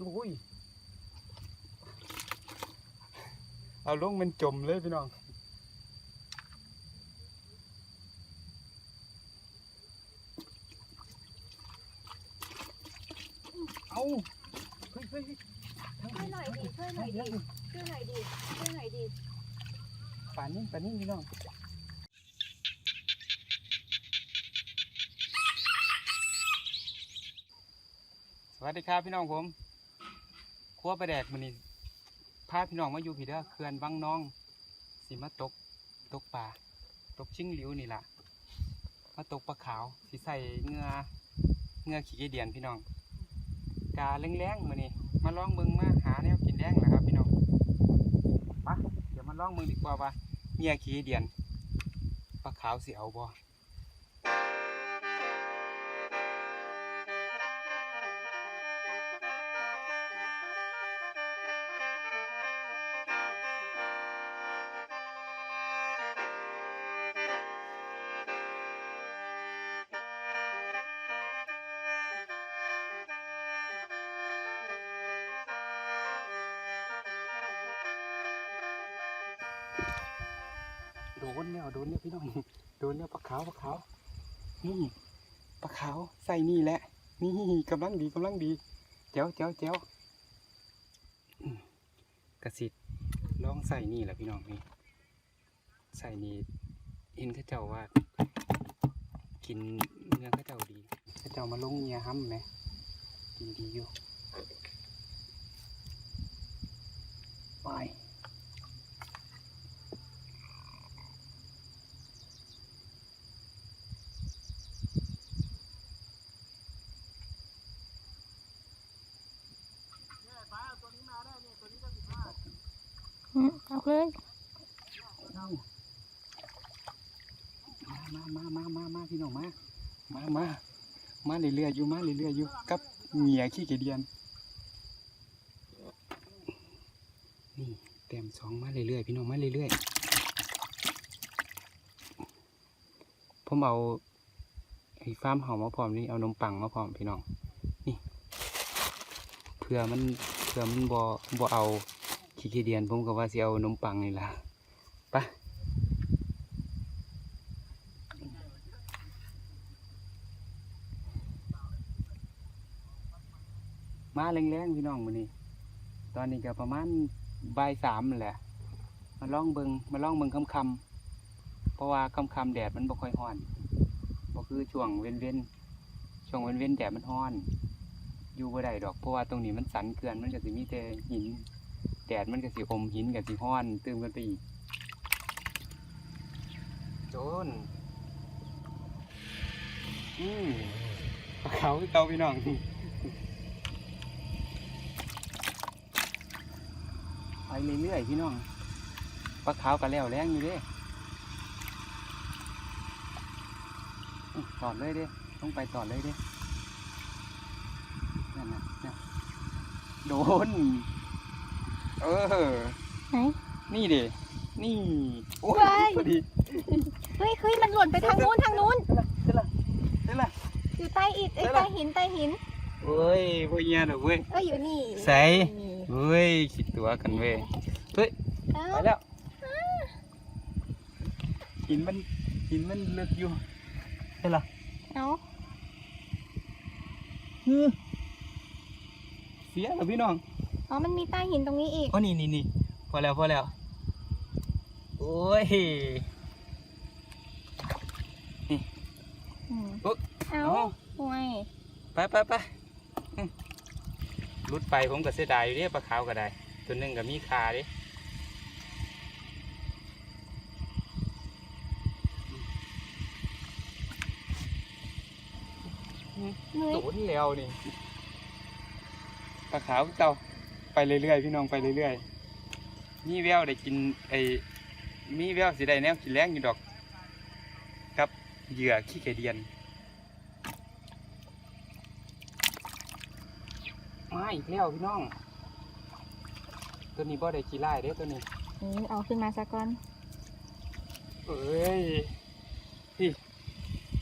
อุ้ย เอาลงเป็นจมเลยพี่น้องเอาเฮ้ยเฮ้ยเฮ้ยช่วยหน่อยดิช่วยหน่อยดิช่วยหน่อยดิช่วยหน่อยดิป่านนี้ป่านนี้พี่น้องสวัสดีครับพี่น้องผม ครัวประแดกมันนี่พาพี่น้องมาอยู่พี่เด้อเขื่อนวังน้องสิมาตกตกปลาตกชิงหลิวนี่ล่ะมาตกปลาขาวสิใส่เงือเงือขี้เดียนพี่น้องกาแรงๆมือนี่มาลองเบิ่งมาหาแนวกินแรงแหละครับ พี่น้องปะเดี๋ยวมาลองเบิ่งดีกว่าว่าเมียขี้เกียจเดียนปลาขาวสิเอาบ่ โดนแล้วโดนแล้วพี่น้องโดนแล้วปลาขาวปลาขาวนี่ปลาขาวใส่นี่แหละ นี่กำลังดีกำลังดีเจ้าเจ้าเจ้ากระสิลองใส่นี่แหละพี่น้องนี่ใส่นี่เห็นข้าเจ้าว่า กินเนื้อข้าเจ้าดีข้าเจ้ามาลงเงียห้ำไหมกินดีอยู่ เอาเลย มามามามามาพี่น้องมา มามามาเรื่อยๆอยู่มาเรื่อยๆอยู่กับเหงียขี้เกียจเดียนนี่เต็มสองมาเรื่อยๆพี่น้องมาเรื่อยๆผมเอาไอ้ฟาร์มเห่ามาพร้อมนี่เอานมปังมาพร้อมพี่น้องนี่เพื่อมันเพื่อมันบ่บ่เอา ขี้เกียจเดียนผมก็ว่าสิเอานมปังนี่ล่ะไปมาแรงๆพี่น้องมื้อนี้ ตอนนี้ก็ประมาณบ่ายสามแหละ มาล่องเบิงมาล่องเบิงคำๆเพราะว่าคำๆแดดมันบ่ค่อยร้อนบ่คือช่วงเว้นเว้นช่วงเว้นเว้นแดดมันร้อน อยู่บ่ได้ดอกเพราะว่าตรงนี้มันสันเกลือนมันก็สิมีแต่หิน แดดมันก็สิอมหินก็สิร้อนตื่มกันไปอีกโจนอืมปลาเขาเก่าพี่น้องไปเรื่อยๆพี่น้องปลาขาวกันแล้วแรงอยู่เด้อื้อตอดเลยเด้ต้องไปตอดเลยเด้นั่นนะโดน เออ ไหน นี่เด้นี่ โอ้ยว้าย พอดีเฮ้ยเฮ้ยมันหล่นไปทางนู้นทางนู้น เสร็จละเสร็จละ อยู่ใต้อิฐไอ้ยได้ละใต้หินใต้หินเว้ยพวกเนี้ยดอกเว้ย เอ้ยอยู่นี่ใส่ นี่เว้ยคิดตัวกันเว้ยเฮ้ยเอ้าไปแล้วหินมันหินมันลึกอยู่เห็นละเอ้าฮึเสียเหรอพี่น้อง อ๋อ มันมีใต้หินตรงนี้อีก อ๋อ นี่นี่นี่พอแล้วพอแล้ว โอ้ยอืมอุ๊ยเอ้าเอา ห่วยไปไปไปอืมรุดไปผมก็เสียดายอยู่เด้ปลาขาวก็ได้ ตัวหนึงก็มีขาเดิเฮ้ยโดนแล้วนี่ปลาขาวเต่า ไปเรื่อยๆพี่น้องไปเรื่อยๆมีแววได้กินไอ้มีแววสิได้แนวกินแรงอยู่ดอกกับเหยื่อขี้ไก่เดียนมาอีกแล้วพี่น้อง ตัวนี้บ่ได้ขี้ไล่เด้ตัวนี้นี่เอาขึ้นมาซะก่อน เอ้ยพี่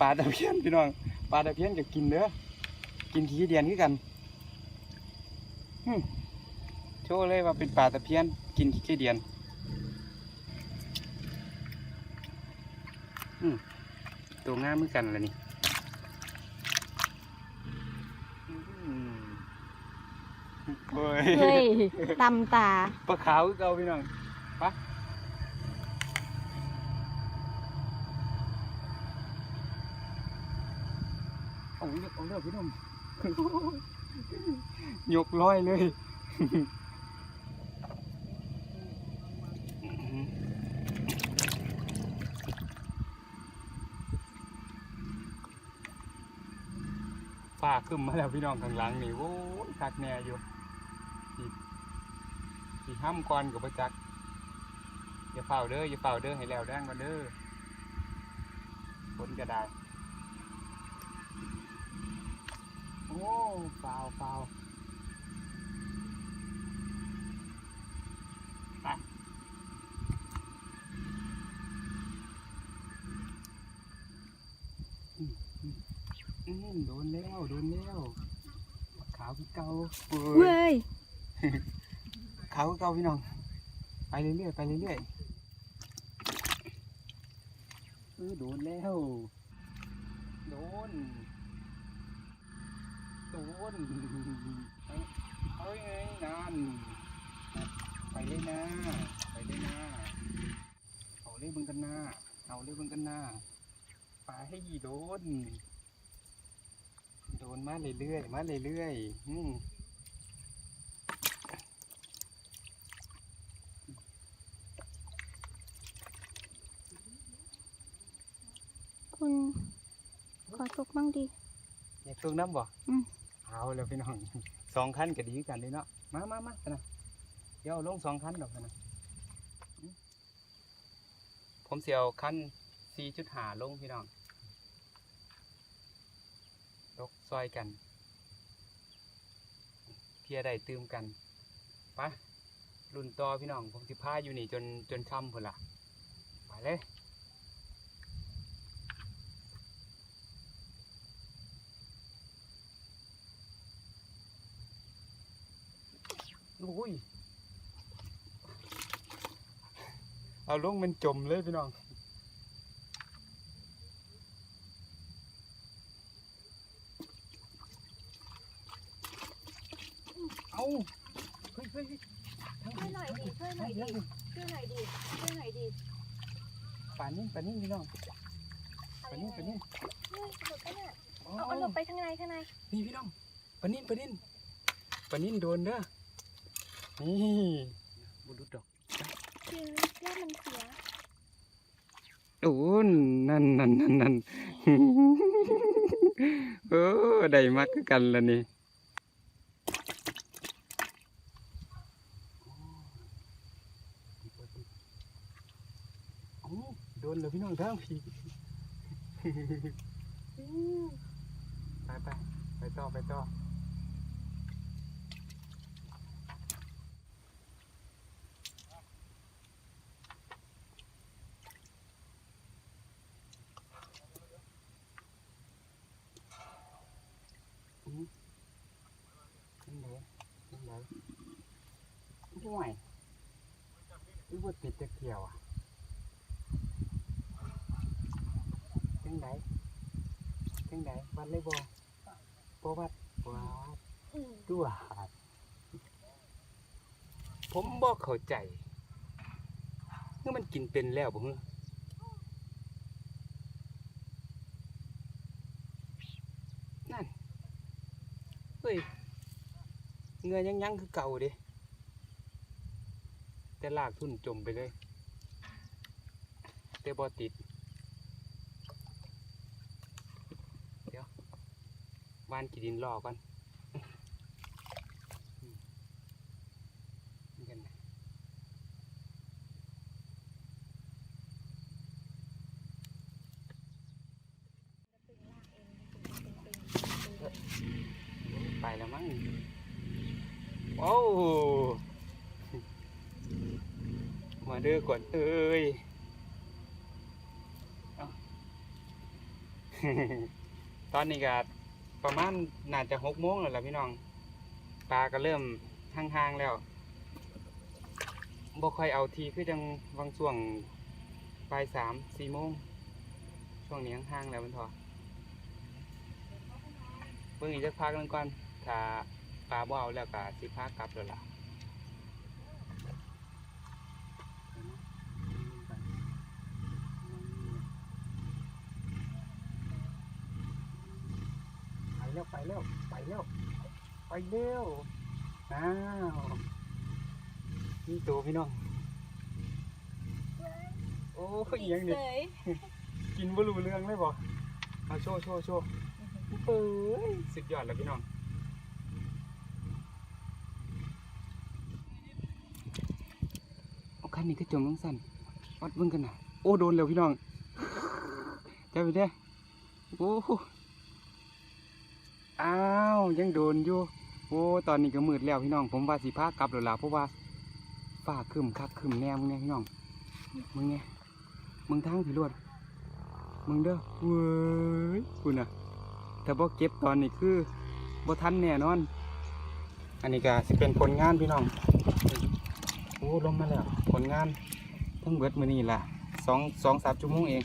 ปลาตะเพียนพี่น้องปลาตะเพียนจะกินเด้อกินขี้เดียนคือกันโชว์เลยว่าเป็นปลาตะเพียนกินขี้ไก่เดียนอืมตัวงามเหมือนกันละนี่อืมเฮ้ยเฮ้ยตำตาปลาขาวคือเก่าพี่น้องปะเอาเลือกเอาเลือกพี่น้องยกร้อยเลย ขึ้นมาแล้วพี่น้องข้างหลังนี่โอ้ยคักแน่อยู่สีห้ามก่อนกับประจักษ์อย่าเฝ้าเด้ออย่าเฝ้าเด้อให้แล้วแดงก่อนเด้อฝนก็ได้โอ้เฝ้าเฝ้าไปอืมอืมอืม โดนแล้วโดนแล้วขาวคือเก่าเว้ยเว้ยเขาก็เก่าพี่น้องไปเรื่อยๆไปเรื่อยๆเออโดนแล้วโดนโดนเอาเอาไงนานไปเลยนะไปเลยนะเอาเลยเบิ่งกันหน้าเอาเลยเบิ่งกันหน้าไปให้โดน โดนมาเรื่อยๆมาเรื่อยๆอืมคุณขอสุกบ้างดิอยากสูงน้ำบ่อืมเอาแล้วพี่น้องสองคันก็ดีกันเลยเนาะมามามากันนะเดี๋ยวเอาลงสองคันดอกกันนะอืมผมเสียวคันสี่จุดหาลงพี่น้องยก ซอยกัน เพียได้ตืมกันไปรุ่นต่อพี่น้องผมสิพาอยู่นี่จนจนค่ำพุ่นละไปเลยอุ้ยเอาลงมันจมเลยพี่น้อง เอาเฮ้ยเฮ้ยเฮ้ย ช่วยหน่อยดิช่วยหน่อยดิช่วยหน่อยดิช่วยหน่อยดิป่านนี้ป่านนี้พี่น้องป่านนี้ป่านนี้เฮ้ยหลุดไปเนี่ยอ๋อเอาหลุดไปข้างในข้างในนี่พี่น้องป่านนี้ป่านนี้ป่านนี้โดนเด้อนี่บุดุดดอกคือยอดมันเสียโอ้นั่นนั่นนั่นนั่นเออได้มากกันละนี่โอ้ โดนเลยพี่น้องทั้งพี่ไปไปไปต่อไปต่ออืมยังไงยังไงห่วยนี่ว่าติดจะเกี่ยวอะ ยังไงยังไงวัดเลยบ่บ่วัดวัดอืมด้วยผมบอกเข้าใจเมื่อมันกินเป็นแล้วบ่ฮึนั่นเฮ้ยเงยยังยังคือเก่าเดิแต่ลากทุ่นจมไปเลย แต่บอติด เดี๋ยว วานกีดินรอก่อนนี่กันไปแล้วมั้งโอ้วมาเด้อก่อนเอ้ยตอนนี้ก็ ประมาณน่าจะหกโมงแล้วล่ะพี่น้อง ปลาก็เริ่มห่างๆแล้วบ่ค่อยเอาทีคือจังวังช่วงปลายสามสี่โมงช่วงนี้ห่างแล้วมันพอเพิ่งอีกจักพักนึงก่อนถ้าปลาบ่เอาแล้วก็สิพากลับแล้วล่ะไปแล้วไป แล้วไปแล้วไปเร็วอ้าวนี่ตัวพี่น้องโอ้ยอิหยังเนี่ยเลยกินบ่รู้เรื่องเลยบ่เอาโชว์โชว์โชว์เอ้ยสุดยอดแล้วพี่น้องเอาคันนี้ก็จมลงสั่นวัดเบิ่งกันน่ะโอ้โดนแล้วพี่น้องจับไปเด้อโอ้โห อ้าวยังโดนอยู่โอ้ตอนนี้ก็มืดแล้วพี่น้อง ผมว่าสิพากลับแล้วล่ะเพราะว่าฟ้าคึมคักคึมแน่มึงเนี่ยพี่น้องมึงเนี่ยมึงทางพี่รวดมึงเด้อเว้ยคุณน่ะถ้าบ่เก็บตอนนี้คือบ่ทันแน่นอน อันนี้ก็สิเป็นผลงานพี่น้องโอ้ลมมาแล้วผลงานเพิ่งเบิดมือนี้ล่ะสองสองสามชั่วโมงเอง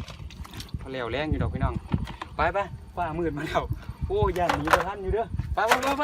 พอแล้วแรงอยู่ดอกพี่น้อง ไปไปฟ้ามืดมาแล้ว โอ้ยอย่านหนีบ่ทันอยู่เด้อไปไปไป